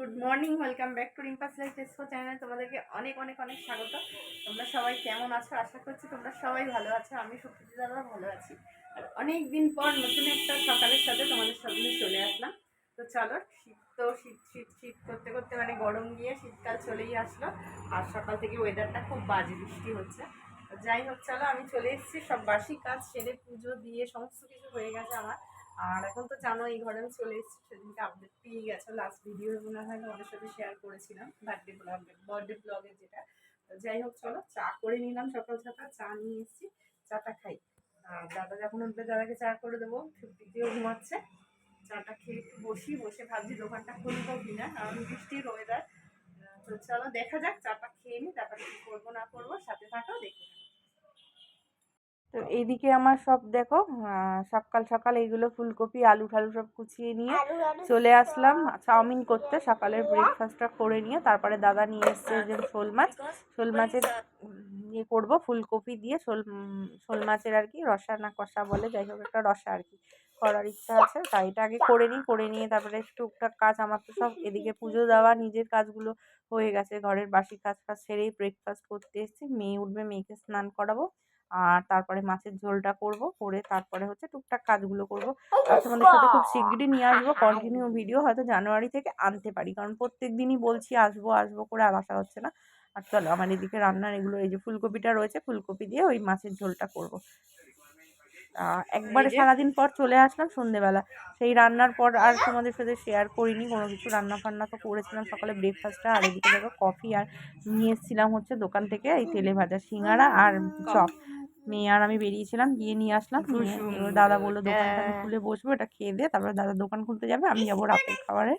Good morning, welcome back to Rimpa's life Tesco চ্যানেলে তোমাদেরকে অনেক অনেক অনেক স্বাগত। তোমরা সবাই কেমন আছো? আশা করছি তোমরা সবাই ভালো আছো, আমি সত্যি দাদা ভালো আছি। আর অনেক দিন পর নতুন একটা সকালের সাথে তোমাদের সামনে চলে আসলাম। তো চলো, শীত তো, শীত শীত শীত করতে করতে মানে গরম গিয়ে শীতকাল চলেই আসলো। আর সকাল থেকে ওয়েদারটা খুব বাজে বৃষ্টি হচ্ছে। যাই হোক, চলো, আমি চলে এসেছি, সব বাসি কাজ সেরে পুজো দিয়ে সমস্ত কিছু হয়ে গেছে আমার। আর এখন তো জানো, এই ঘরে আমি চলে এসেছি। সেদিনকে আপডেট পেয়ে গেছো। লাস্ট ভিডিও মনে হয় তোমাদের সাথে শেয়ার করেছিলাম বার্থডে ব্লগে বার্থডে ব্লগের যেটা। যাই হোক, চলো, চা করে নিলাম সকাল সকাল, চা নিয়ে এসেছি, চাটা খাই। আর দাদা যখন উঠবে, দাদাকে চা করে দেবো। ছুটিতেও ঘুমাচ্ছে। চাটা খেয়ে একটু বসি, বসে ভাবছি দোকানটা খুলবো কিনা। কারণ বৃষ্টির ওয়েদার তো চলো, দেখা যাক, চাটা খেয়ে নিই তারপরে কি করব, না করব, সাথে থাকো দেখে। তো এইদিকে আমার সব দেখো সকাল সকাল এইগুলো ফুলকপি আলু ঠালু সব কুচিয়ে নিয়ে চলে আসলাম। চাউমিন করতে সকালের ব্রেকফাস্টটা করে নিয়ে তারপরে দাদা নিয়ে এসছে যে শোল মাছ। শোল মাছের ইয়ে করব ফুলকপি দিয়ে শোল শোল মাছের আর কি রসা না কষা বলে যাই হোক একটা রসা আর কি করার ইচ্ছা আছে। তাই এটা আগে করে নিই করে নিয়ে তারপরে টুকটাক কাজ আমার তো সব এদিকে পুজো দেওয়া নিজের কাজগুলো হয়ে গেছে। ঘরের বাসি কাজ ফাজ সেরেই ব্রেকফাস্ট করতে এসেছি। মেয়ে উঠবে মেয়েকে স্নান করাবো। আর তারপরে মাছের ঝোলটা করব করে তারপরে হচ্ছে টুকটাক কাজগুলো করব। তোমাদের সাথে খুব শিগগিরই নিয়ে আসব কন্টিনিউ ভিডিও হয়তো জানুয়ারি থেকে আনতে পারি। কারণ প্রত্যেক দিনই বলছি আসব আসব করে আর আসা হচ্ছে না। আর চলো আমার এদিকে রান্নার এগুলো এই যে ফুলকপিটা রয়েছে ফুলকপি দিয়ে ওই মাছের ঝোলটা করব। একবারে সারাদিন পর চলে আসলাম সন্ধেবেলা। সেই রান্নার পর আর তোমাদের সাথে শেয়ার করিনি কোনো কিছু রান্না ফান্না তো করেছিলাম সকালে ব্রেকফাস্টটা আর এদিকে দেখো কফি আর নিয়ে এসেছিলাম হচ্ছে দোকান থেকে এই তেলে ভাজা সিঙ্গারা আর চপ। মেয়ে আর আমি বেরিয়েছিলাম গিয়ে নিয়ে আসলাম দাদা বলল দোকানটা আমি খুলে বসবো এটা খেয়ে দিয়ে তারপরে দাদা দোকান খুলতে যাবে আমি যাব রাতের খাবারে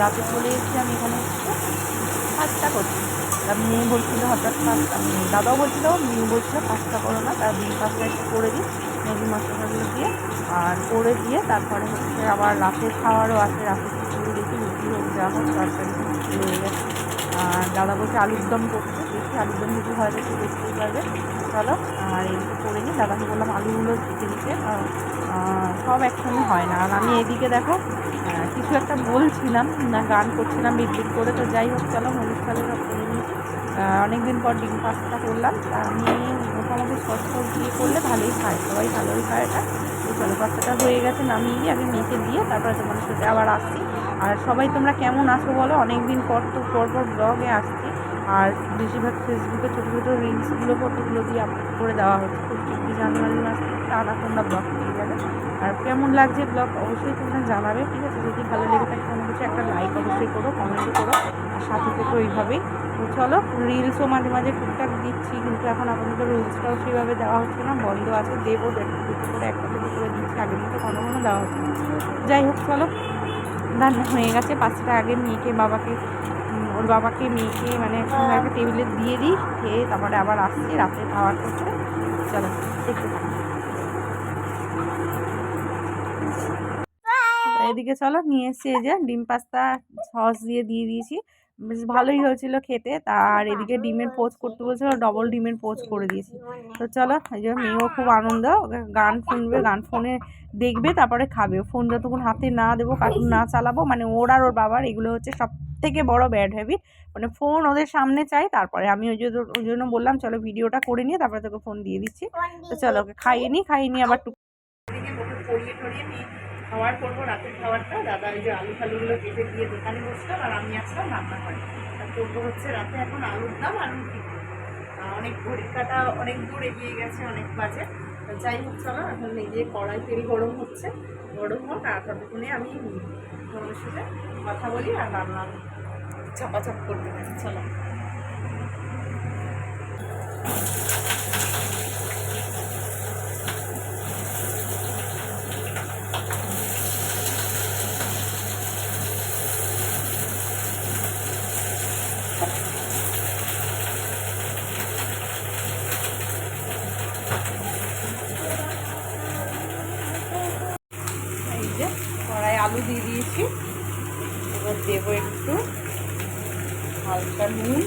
রাতে চলে এসেছি আমি এখানে পাস্তা করছি মেয়ে বলছিল হঠাৎ পাস্তা দাদাও বলছিল মেয়ে বলছিল পাস্তা করো না তার ডিম পাস্তা একটু করে দিই ম্যাগি মশলাগুলো দিয়ে আর করে দিয়ে তারপরে হচ্ছে আবার রাতের খাওয়ারও আছে রাতে দেখি রুটি হোক যা হোক তরকারি গেছে। আর দাদা বলছে আলুর দম করতে। দম যদি হয় দেখি দেখতেই পারবে। চলো, আর এইগুলো করে নিই, দাদাকে বললাম আলুগুলো কেটে দিতে। সব একসঙ্গে হয় না। আর আমি এদিকে দেখো কিছু একটা বলছিলাম, না, গান করছিলাম বিট করে। তো যাই হোক, চলো অনুষ্ঠানে সব করে নিয়েছি অনেকদিন পর ডিম পাস্তা করলাম। তা আমি মোটামুটি সস দিয়ে করলে ভালোই খায়, সবাই ভালোই খায় এটা। তো চলো পাস্তাটা হয়ে গেছে, নামিয়ে দিয়ে আগে মেখে দিয়ে তারপরে তোমাদের সাথে আবার আসছি। আর সবাই তোমরা কেমন আসো বলো? অনেক দিন পর তো, পর পর ব্লগে আসছি। আর বেশিরভাগ ফেসবুকে ছোটো ছোটো রিলসগুলো, ফটোগুলো দিয়ে আপলোড করে দেওয়া হচ্ছে। খুব শিগগিরই জানুয়ারি মাস টানা তোমরা ব্লগ পেয়ে যাবে। আর কেমন লাগছে ব্লগ অবশ্যই তোমরা জানাবে, ঠিক আছে? যদি ভালো লেগে থাকে কোনো কিছু, একটা লাইক অবশ্যই করো কমেন্টও করো, আর সাথে থেকে ওইভাবেই তো চলো রিলসও মাঝে মাঝে টুকটাক দিচ্ছি, কিন্তু এখন আপাতত রিলসটাও সেভাবে দেওয়া হচ্ছে না, বন্ধ আছে, দেবো দুটো করে একটা দুটো করে দিচ্ছি, আগের মতো ঘন ঘন দেওয়া হচ্ছে না। যাই হোক, চলো রান্না হয়ে গেছে, পাঁচটা আগে মেয়েকে, বাবাকে ওর বাবাকে, মেয়েকে মানে একটা টেবিলে দিয়ে দিই খেয়ে তারপরে আবার আসছি, রাতে খাওয়ার করতে চলো, দেখতে এদিকে চলো, নিয়ে এসছি এই যে ডিম পাস্তা, সস দিয়ে দিয়ে দিয়েছি। বেশ ভালোই হয়েছিল খেতে, তার এদিকে ডিমের পোচ করতে বলছিল ডবল ডিমের পোচ করে দিয়েছি। তো চলো, এই যে মেয়েও খুব আনন্দ গান শুনবে, গান ফোনে দেখবে, তারপরে খাবে। ফোন যতক্ষণ হাতে না দেবো কার্টুন না চালাবো মানে ওর আর ওর বাবার, এগুলো হচ্ছে সব থেকে বড় ব্যাড হ্যাবিট মানে ফোন ওদের সামনে চাই তারপরে আমি ওই জন্য ওই জন্য বললাম চলো ভিডিওটা করে নিয়ে তারপরে তোকে ফোন দিয়ে দিচ্ছি। তো চলো ওকে খাইয়ে নিই খাইয়ে নিয়ে আবার টুকু টরিয়ে নিয়ে খাওয়ার করব রাতের খাবারটা দাদা ওই যে আলু ফালুগুলো কেটে দিয়ে দোকানে বসলাম আর আমি আসলাম রান্না করে। আর করব হচ্ছে রাতে এখন আলুর দাম আর রুটি। অনেক কাটা অনেক দূর এগিয়ে গেছে অনেক বাজে। যাই হোক চলো এখন এই যে কড়াই তেল গরম হচ্ছে গরম হোক আর ততক্ষণে আমি তোমাদের সাথে কথা বলি আর রান্না চাপাচাপ করতে থাকি চলো। আলু দিয়ে দিয়েছি এবার দেবো একটু। হালকা নুন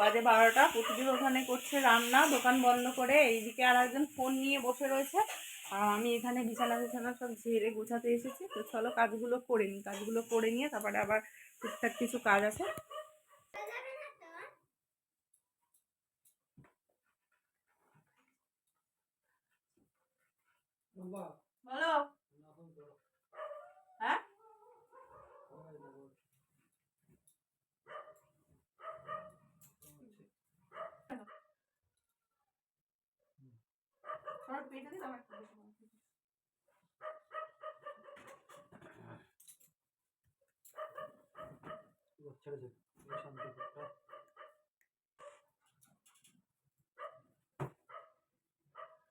বাজে বারোটা প্রতিদিন ওখানে করছে রান্না দোকান বন্ধ করে এইদিকে আর একজন ফোন নিয়ে বসে রয়েছে। আর আমি এখানে বিছানা বিছানা সব ঝেড়ে গোছাতে এসেছি। তো চলো কাজগুলো করে নিই কাজগুলো করে নিয়ে তারপরে আবার টুকটাক কিছু কাজ আছে। বলো হ্যাঁ তোমার পেটে দিলাম একটা বেশি।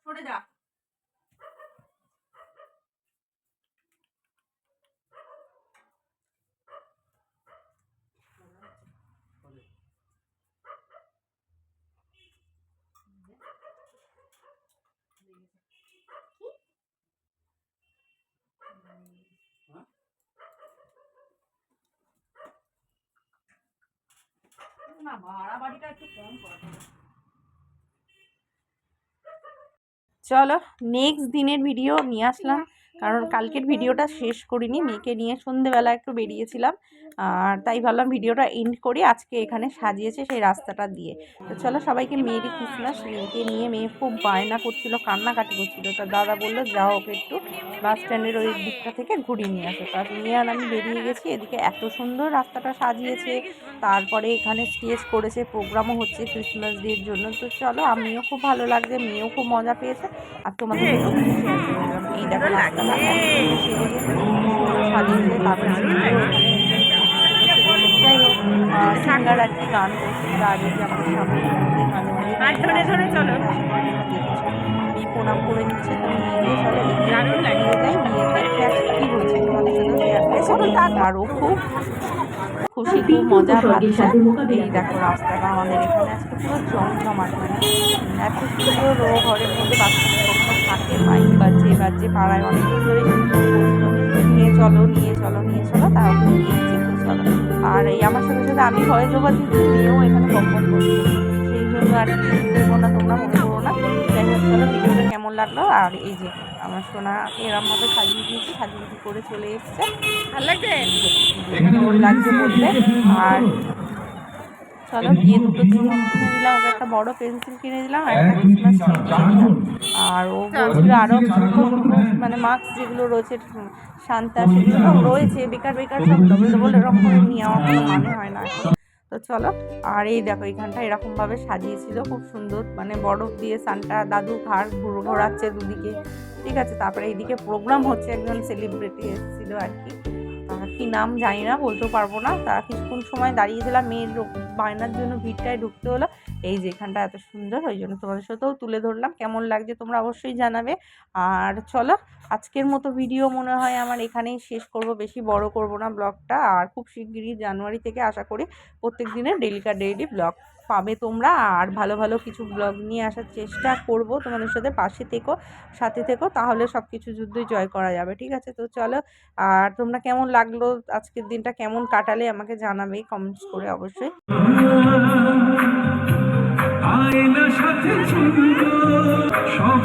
সরে যা না বাড়াবাড়িটা একটু কম করা চলো নেক্সট দিনের ভিডিও নিয়ে আসলাম। কারণ কালকের ভিডিওটা শেষ করিনি মেয়েকে নিয়ে সন্ধেবেলা একটু বেরিয়েছিলাম আর তাই ভাবলাম ভিডিওটা এন্ড করি আজকে এখানে সাজিয়েছে সেই রাস্তাটা দিয়ে। তো চলো সবাইকে মেয়েরই ক্রিসমাস মেয়েকে নিয়ে মেয়ে খুব বায়না করছিল কান্নাকাটি করছিল। তো দাদা বলল যাও ওকে একটু বাস স্ট্যান্ডের ওই দিকটা থেকে ঘুরিয়ে নিয়ে আসো। তার নিয়ে আর আমি বেরিয়ে গেছি এদিকে এত সুন্দর রাস্তাটা সাজিয়েছে তারপরে এখানে স্টেজ করেছে প্রোগ্রামও হচ্ছে ক্রিসমাস ডের জন্য। তো চলো আমিও খুব ভালো লাগছে মেয়েও খুব মজা পেয়েছে আর তোমাদের দিলাম। এই দেখো সুন্দর তারপরে যাই হোক সিঙ্গার আর কি গান করছিল আগে যে আমাদের সামনে প্রণাম করে নিচ্ছে তো দেখে কি হয়েছে তোমাদের সাথে খুব খুশি খুব মজা পাচ্ছে। এই দেখো রাস্তাটা আমাদের এখানে। আজকে পুরো জমজমাট মানে এত সুন্দর ও ঘরের মধ্যে বাচ্চাদের থাকে মাইক বাজছে বাজছে পাড়ায় অনেকদিন ধরে নিয়ে চলো নিয়ে চলো নিয়ে চলো তারপরে নিয়েছি চলো। আর এই আমার সাথে সাথে আমি ভয়েস ওভার দিচ্ছি মেয়েও এখানে কম্পন করছে। সেই জন্য আর কি না তোমরা মনে করো না। যাই হোক চলো ভিডিওটা কেমন লাগল? আর এই যে আমার সোনা এরম মতো সাজিয়ে দিয়েছি সাজিয়ে করে চলে এসছে। ভালো লাগছে? লাগছে বলতে আর চলো গিয়ে দুটো জিনিস কিনে দিলাম। ওকে একটা বড় পেন্সিল কিনে দিলাম আর একটা ক্রিসমাস আর ও বলছিল আরও মানে মার্কস যেগুলো রয়েছে শান্তা সেগুলো রয়েছে বেকার বেকার সব। ডবল ডবল এরকম করে নিয়ে আমার কোনো মানে হয় না। তো চলো, আর এই দেখো এইখানটা এরকমভাবে সাজিয়েছিল, খুব সুন্দর। মানে বরফ দিয়ে সানটা, দাদু ঘাড় ঘুরো ঘোরাচ্ছে দুদিকে। ঠিক আছে, তারপরে এইদিকে প্রোগ্রাম হচ্ছে একজন সেলিব্রিটি এসেছিল আর কি। কি নাম জানি না, বলতেও পারব না। তারা কিছুক্ষণ সময় দাঁড়িয়েছিলাম মেয়ের বায়নার জন্য ভিড়টায় ঢুকতে হলো। এই যে এখানটা এত সুন্দর, ওই জন্য তোমাদের সাথেও তুলে ধরলাম। কেমন লাগছে তোমরা অবশ্যই জানাবে। আর চলো, আজকের মতো ভিডিও মনে হয় আমার এখানেই শেষ করব। বেশি বড় করব না ব্লগটা আর খুব শিগগিরই জানুয়ারি থেকে আশা করি প্রত্যেক দিনের ডেলিকার ডেইলি ব্লগ পাবে তোমরা। আর ভালো ভালো কিছু ব্লগ নিয়ে আসার চেষ্টা করব। তোমাদের সাথে পাশে থেকো, সাথে থেকো, তাহলে সব কিছু যুদ্ধই জয় করা যাবে। ঠিক আছে? তো চলো, আর তোমরা কেমন লাগল? আজকের দিনটা কেমন কাটালে আমাকে জানাবে কমেন্টস করে অবশ্যই। আয়না সাথে ছিল সব।